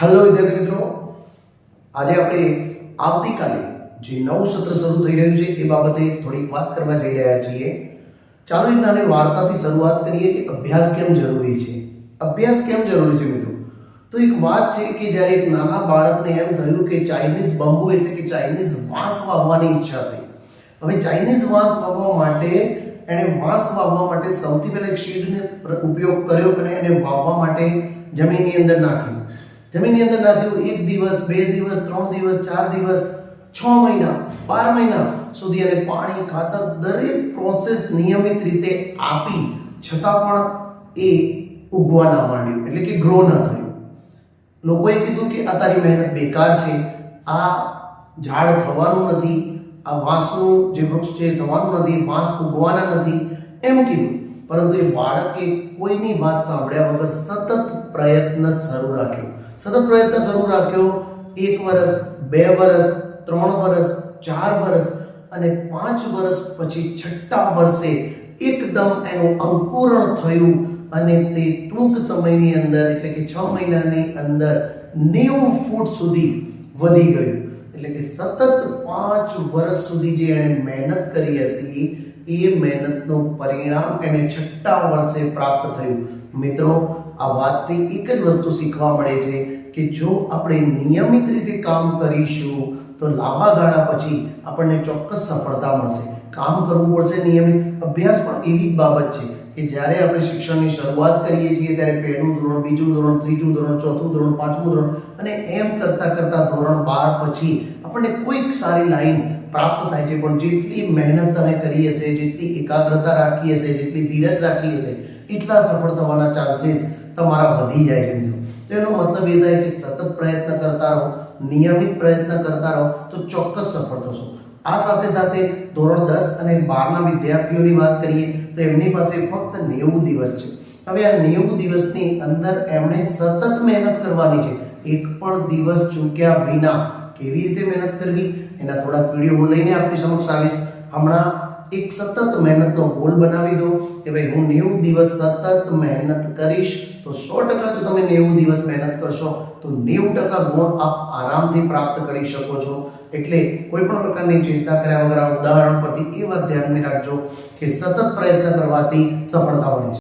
Hello વિદ્યાર્થી મિત્રો. આજે આપણે આવતીકાલે જે નવું સત્ર શરૂ થઈ રહ્યું છે, એ બાબતે થોડીક વાત કરવા જઈ રહ્યા છીએ. ચાલો એક નાની વાર્તાથી શરૂઆત કરીએ કે અભ્યાસ કેમ જરૂરી છે? અભ્યાસ કેમ જરૂરી છે મિત્રો? તો એક વાત છે કે જ્યારે એક નાના બાળકને એમ થયું કે ચાઇનીઝ બંબુ એટલે કે ચાઇનીઝ વાંસ વાવવાની ઈચ્છા થઈ. હવે ચાઇનીઝ વાંસ વાવવા માટે એણે વાંસ વાવવા માટે સૌથી પહેલા એક શીડને ઉપયોગ કર્યો અને એને વાવવા માટે જમીનની અંદર નાખ્યું. જમીનની અંદર નાખ્યું, એક દિવસ, બે દિવસ, ત્રણ દિવસ, ચાર દિવસ, છ મહિના, બાર મહિના સુધી એને પાણી ખાતર દરેક પ્રોસેસ નિયમિત રીતે આપી, છતાં પણ એ ઉગવા ના માંડ્યું, એટલે કે ગ્રો ન થયું. લોકોએ કીધું કે આ તારી મહેનત બેકાર છે. આ ઝાડ થવાનું નથી, આ વાંસનું જે વૃક્ષ છે થવાનું નથી, વાંસ ઉગવાના નથી. એમ કીધું. પરંતુ એ બાળકે કોઈની વાત સાંભળ્યા વગર સતત પ્રયત્ન શરૂ રાખ્યો. સતત પ્રયત્ન શરૂ રાખ્યો, એક વર્ષ બે વર્ષ ત્રણ વર્ષ ચાર વર્ષ અને પાંચ વર્ષ પછી છઠ્ઠા વર્ષે એકદમ એનું અંકુરણ થયું અને તે ટૂંક સમયની અંદર, એટલે કે છ મહિનાની અંદર નેવું ફૂટ સુધી વધી ગયું. એટલે કે સતત પાંચ વર્ષ સુધી જે એણે મહેનત કરી હતી એ મહેનતનું પરિણામ એને છઠ્ઠા વર્ષે પ્રાપ્ત થયું. મિત્રો, આ વાતથી એક જ વસ્તુ શીખવા મળે છે કે જો આપણે નિયમિત રીતે કામ કરીશું, તો લાંબા ગાળા પછી આપણને ચોક્કસ સફળતા મળશે. કામ કરવું પડશે નિયમિત. અભ્યાસ પણ એવી બાબત છે કે જ્યારે આપણે શિક્ષણની શરૂઆત કરીએ છીએ, ત્યારે પહેલું ધોરણ, બીજું ધોરણ, ત્રીજું ધોરણ, ચોથું ધોરણ, પાંચમું ધોરણ અને એમ કરતા કરતા ધોરણ બાર પછી આપણને કોઈક સારી લાઈન પ્રાપ્ત થાય છે, પણ જેટલી મહેનત તમે કરી હશે, જેટલી એકાગ્રતા રાખી હશે, જેટલી ધીરજ રાખી હશે, એટલા સફળ થવાના ચાન્સીસ તમારા વધી જાય છે મિત્રો. તો એનો મતલબ એ થાય કે સતત પ્રયત્ન કરતા રહો, નિયમિત પ્રયત્ન કરતા રહો, તો ચોક્કસ સફળ થશો. આ સાથે સાથે ધોરણ દસ અને બારના વિદ્યાર્થીઓની વાત કરીએ, તો એમની પાસે ફક્ત નેવું દિવસ છે. હવે આ નેવું દિવસની અંદર એમણે સતત મહેનત કરવાની છે. એક પણ દિવસ ચૂક્યા વિના કેવી રીતે મહેનત કરવી, એના થોડાક વીડિયો હું લઈને આપની સમક્ષ આવીશ. હમણાં એક સતત મહેનતનો ગોલ બનાવી દો કે ભાઈ હું નેવું દિવસ સતત મહેનત કરીશ, તો સો ટકા જો તમે નેવું દિવસ મહેનત કરશો, તો નેવું ટકા ગુણ આપ આરામથી પ્રાપ્ત કરી શકો છો. એટલે કોઈ પણ પ્રકારની ચિંતા કર્યા વગર આ ઉદાહરણ પરથી એ વાત ધ્યાનમાં રાખજો કે સતત પ્રયત્ન કરવાથી સફળતા મળે છે.